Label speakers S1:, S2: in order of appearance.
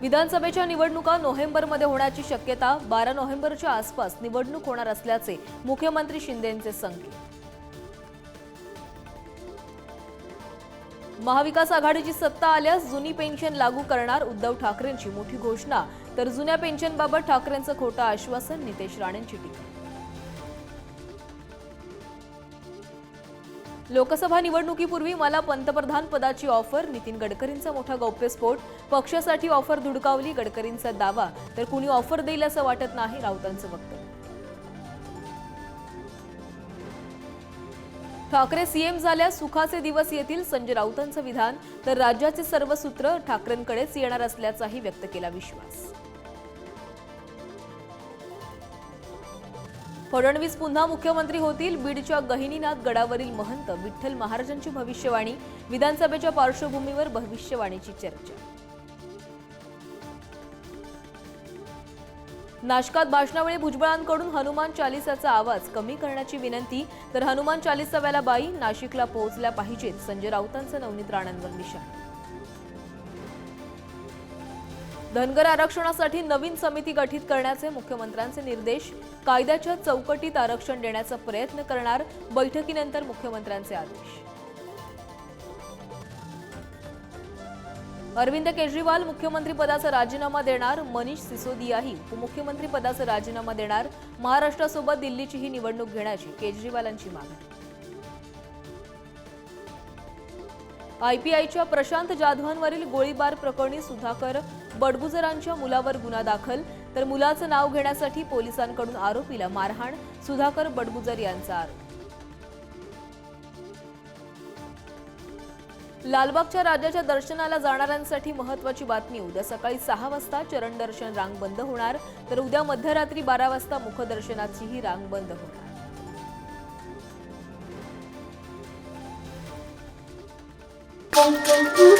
S1: विधानसभेच्या निवडणुका नोव्हेंबरमध्ये होण्याची शक्यता बारा नोव्हेंबरच्या आसपास निवडणूक होणार असल्याचे मुख्यमंत्री शिंदेंचे संकेत. महाविकास आघाडीची सत्ता आल्यास जुनी पेन्शन लागू करणार उद्धव ठाकरेंची मोठी घोषणा. तर जुन्या पेन्शनबाबत ठाकरेंचं खोटं आश्वासन नितेश राणेंची टीका. लोकसभा निवडणुकीपूर्वी मला पंतप्रधान पदाची ऑफर नितीन गडकरींचा मोठा गौप्यस्फोट पक्षासाठी ऑफर धुडकावली गडकरींचा दावा. तर कुणी ऑफर देईल असं वाटत नाही राऊतांचं वक्तव्य. ठाकरे सीएम झाल्यास सुखाचे दिवस येतील संजय राऊतांचं विधान. तर राज्याचे सर्व सूत्र ठाकरेंकडेच येणार असल्याचाही व्यक्त केला विश्वास. फडणवीस पुन्हा मुख्यमंत्री होतील. बीडच्या गहिनीनाथ गडावरील महंत विठ्ठल महाराजांची भविष्यवाणी. विधानसभेच्या पार्श्वभूमीवर भविष्यवाणीची चर्चा. नाशकात भाषणावेळी भुजबळांकडून हनुमान चालिसाचा आवाज कमी करण्याची विनंती. तर हनुमान चालिसाव्याला बाई नाशिकला पोहोचल्या पाहिजेत. संजय राऊतांचं नवनीत राणांवर निशाणा. धनगर आरक्षणासाठी नवीन समिती गठीत करण्याचे मुख्यमंत्र्यांचे निर्देश कायद्याच्या चौकटीत आरक्षण देण्याचा प्रयत्न करणार बैठकीनंतर मुख्यमंत्र्यांचे आदेश. अरविंद केजरीवाल मुख्यमंत्री पदाचा राजीनामा देणार मनीष सिसोदियाही उपमुख्यमंत्रीपदाचा राजीनामा देणार महाराष्ट्रासोबत दिल्लीची ही निवडणूक घेण्याची केजरीवालांची मागणी. आयपीआयच्या प्रशांत जाधवांवरील गोळीबार प्रकरणी सुधाकर बडगुजरांच्या मुलावर गुन्हा दाखल. तर मुलाचं नाव घेण्यासाठी पोलिसांकडून आरोपीला मारहाण सुधाकर बडगुजर यांचा आरोप. लालबागच्या राजाच्या दर्शनाला जाणाऱ्यांसाठी महत्वाची बातमी. उद्या सकाळी सहा वाजता चरण दर्शन रांग बंद होणार. तर उद्या मध्यरात्री बारा वाजता मुखदर्शनाचीही रांग बंद होणार.
S2: boom, boom.